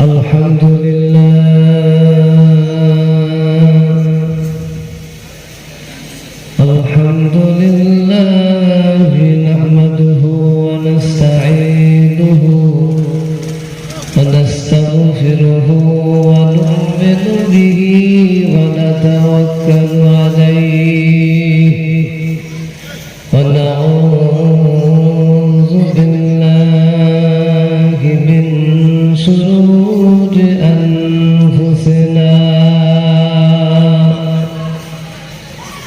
الحمد لله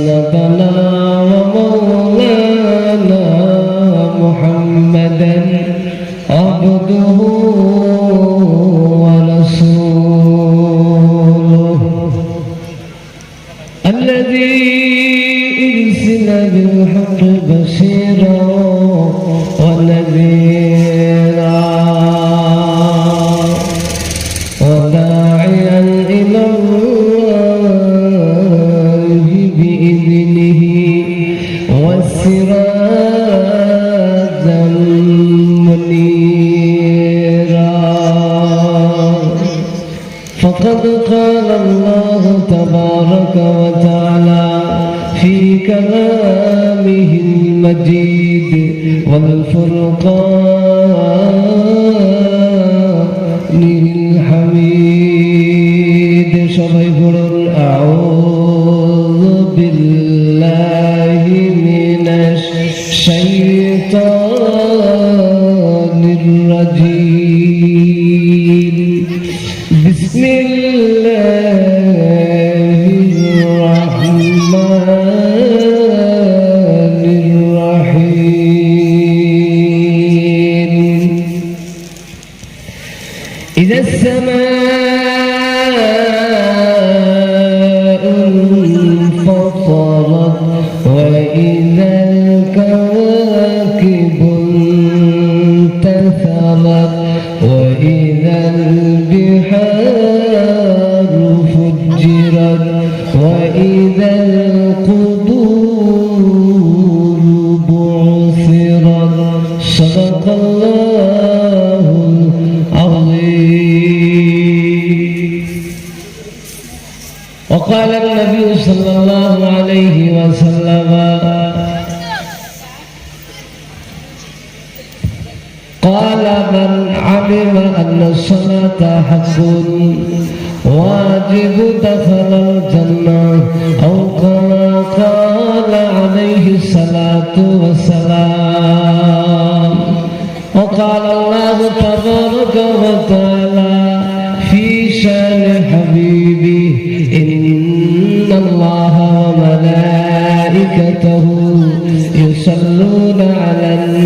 وصنبنا فقد قال الله تبارك وتعالى في كلامه المجيد والفرقان انتثرت وإذا البحار فجرت وإذا القبور بعثرت صدق الله العظيم وقال النبي صلى الله عليه وسلم قال من علم أن الصلاة حق واجب دخل الجنة أو كما قال عليه الصلاة والسلام وقال الله تبارك وتعالى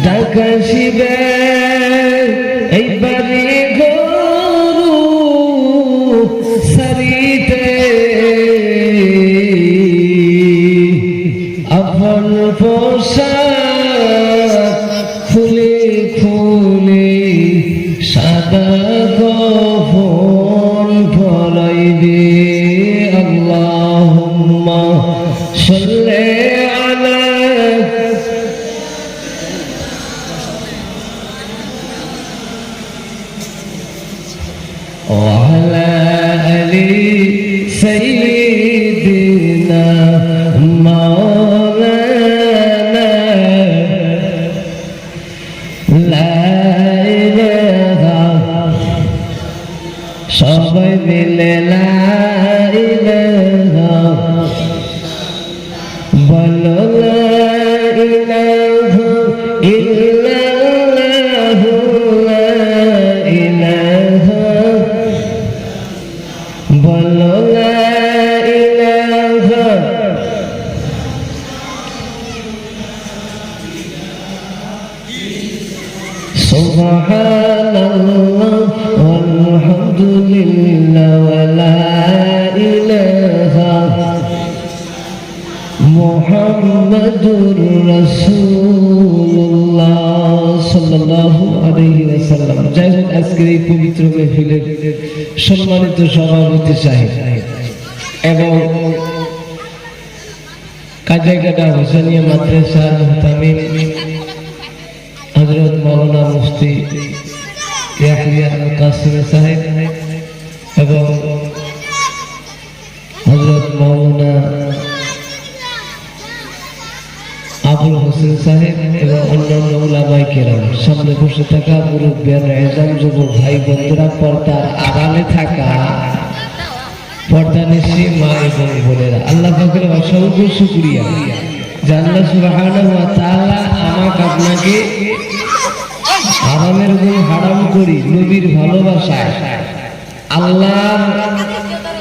ডাকা শিবে এইবারে গরু سبحان الله والحمد لله ولا إله محمد رسول الله صلى الله عليه وسلم যাই হোক আজকের এই পবিত্র মেহফিলের সম্মানিত সভাপতি সাহেব এবং কাজাইকাটা হোসেনিয়া মাদ্রাসার মুহতামিম হজরত মৌলানা মুফতি কাসিম সাহেব এবং হজরত মৌলানা আবুল হোসেন সাহেব এবং অন্যান্য ওলামাই কেরাম। সামনে বসে থাকা মুরব্বিয়ান এজাম যুবক ভাই বন্ধুরা পর্দার আড়ালে থাকা পর্দা নিশি মা এবং বোনেরা। আল্লাহ অসংখ্য শুকরিয়া। যে আল্লাহ সুবহানাহু ওয়া তাআলা আমাকে আপনাকে হারামের গুণ হারাম করি নবীর ভালোবাসায়। আল্লাহর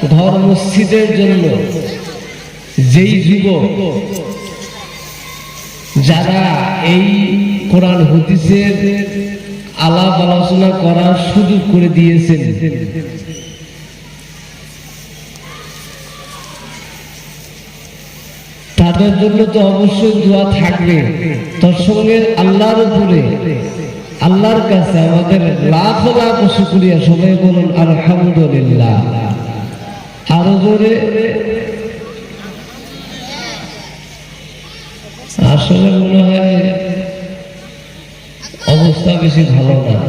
ঘর মসজিদের জন্য যেই যুবক যারা এই কোরআন হদিসের আলাপ আলোচনা করার সুযোগ করে দিয়েছেন তাদের জন্য তো অবশ্যই দোয়া থাকবে। তার সঙ্গে আল্লাহর উপরে, আল্লাহর কাছে আমাদের লাখ লাখ শুক্রিয়া। সবাই বলুন, আলহামদুলিল্লাহ। আরও জোরে। আসলে মনে হয় অবস্থা বেশি ভালো না।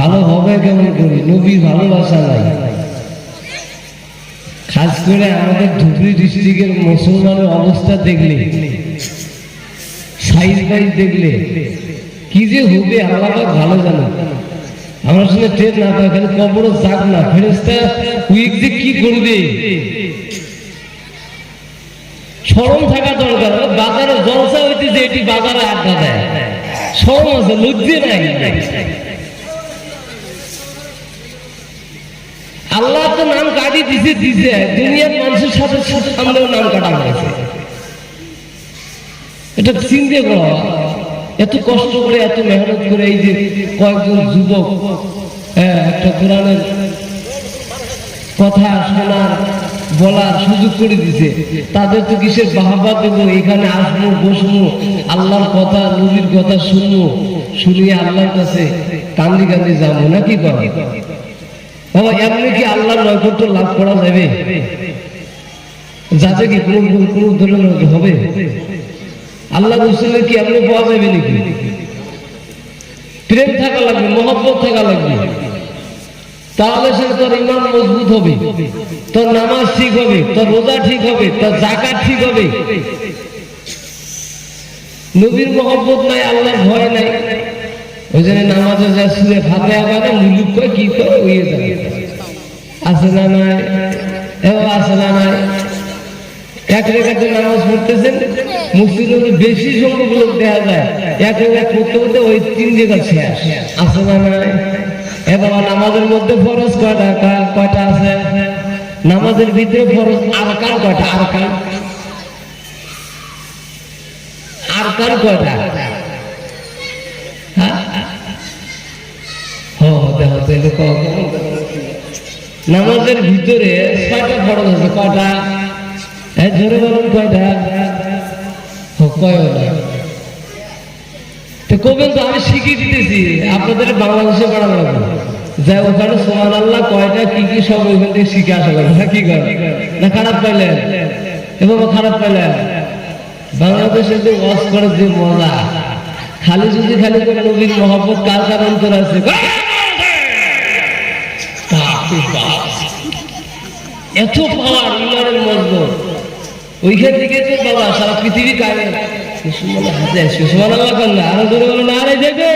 ভালো হবে কেমন করি? নবী ভালোবাসা নাই। খাস করে আমাদের ধুবড়ি ডিস্ট্রিক্টের মুসলমানের অবস্থা দেখলে, সাইজ বাইজ দেখলে, কি যে হবে আল্লাহ ভালো জানো। আমার সঙ্গে ট্রেন না পায় খালি কবরও যাক না। ফেরেস্তা উইক যে কি করবে? সরম থাকা দরকার। বাজারে জলসা হইতে যে এটি বাজারে আড্ডা দেয়। সরম আছে, লজ্জে নাই। আল্লাহ তো নাম কাটি দিছে দিছে। দুনিয়ার মানুষের সাথে সামনেও নাম কাটা হয়েছে। এটা চিন্তা করা এত কষ্ট করে এত মেহনত করে এই যে কয়েকজন যুবক হ্যাঁ, একটা কোরআনের কথা শোনার বলার সুযোগ করে দিছে। তাদের তো কিসের বাহাবা দেবো? এখানে আসব বসবো আল্লাহর কথা নবীর কথা শুনব শুনিয়ে আল্লাহর কাছে কান্দি কান্দি যাব নাকি কর? বাবা এমনি কি আল্লাহর নৈকট্য লাভ করা যাবে? যাতে কি কোনো ধরনের হবে? আল্লাহ রসুলের কি এমনি পাওয়া যাবে নাকি? প্রেম থাকা লাগবে, মহব্বত থাকা লাগবে। তাহলে সে তোর ইমান মজবুত হবে, তোর নামাজ ঠিক হবে, তোর রোজা ঠিক হবে, তোর জাকাত ঠিক হবে। নবীর মহব্বত নাই, আল্লাহর ভয় নাই। ফাতে আবার মুলুক কয় কি কয় যাবে। না নাই? এও না নাই? এক রেখাতে নামাজ পড়তেছেন বেশি সংখ্যক লোক দেখা যায়। এক রেখা পড়তে পড়তে ওই তিন জায়গা শেষ। না নাই? এ বাবা নামাজের মধ্যে ফরজ কয়টা? কয়টা আছে? নামাজের ভিতরে ফরজ আরকান কয়টা? আরকান আরকান কয়টা? তাহলে নামাজের ভিতরে ফরজ আছে কয়টা? হ্যাঁ জোরে বলুন কয়টা? ও, কয়টা? তো কবেন তো আমি শিখিয়ে দিতেছি আপনাদের বাংলাদেশে পড়ানো লাগবে যাই ওখানে সোমান আল্লাহ কয়টা কি কি সব ওইখান থেকে শিখে আসা লাগবে না কি করে? না খারাপ পাইলেন এবং খারাপ পাইলেন বাংলাদেশে যে ওয়াজ করে যে মজা। খালি যদি খালি করে নবীর মহব্বত কার কার অন্তর আছে এত পাওয়ার ইমানের মধ্যে ওইখান থেকে তো বাবা, সারা পৃথিবী কায়ে সুসমান হাতে সুসমান কন্যা আরও আরে দেবে।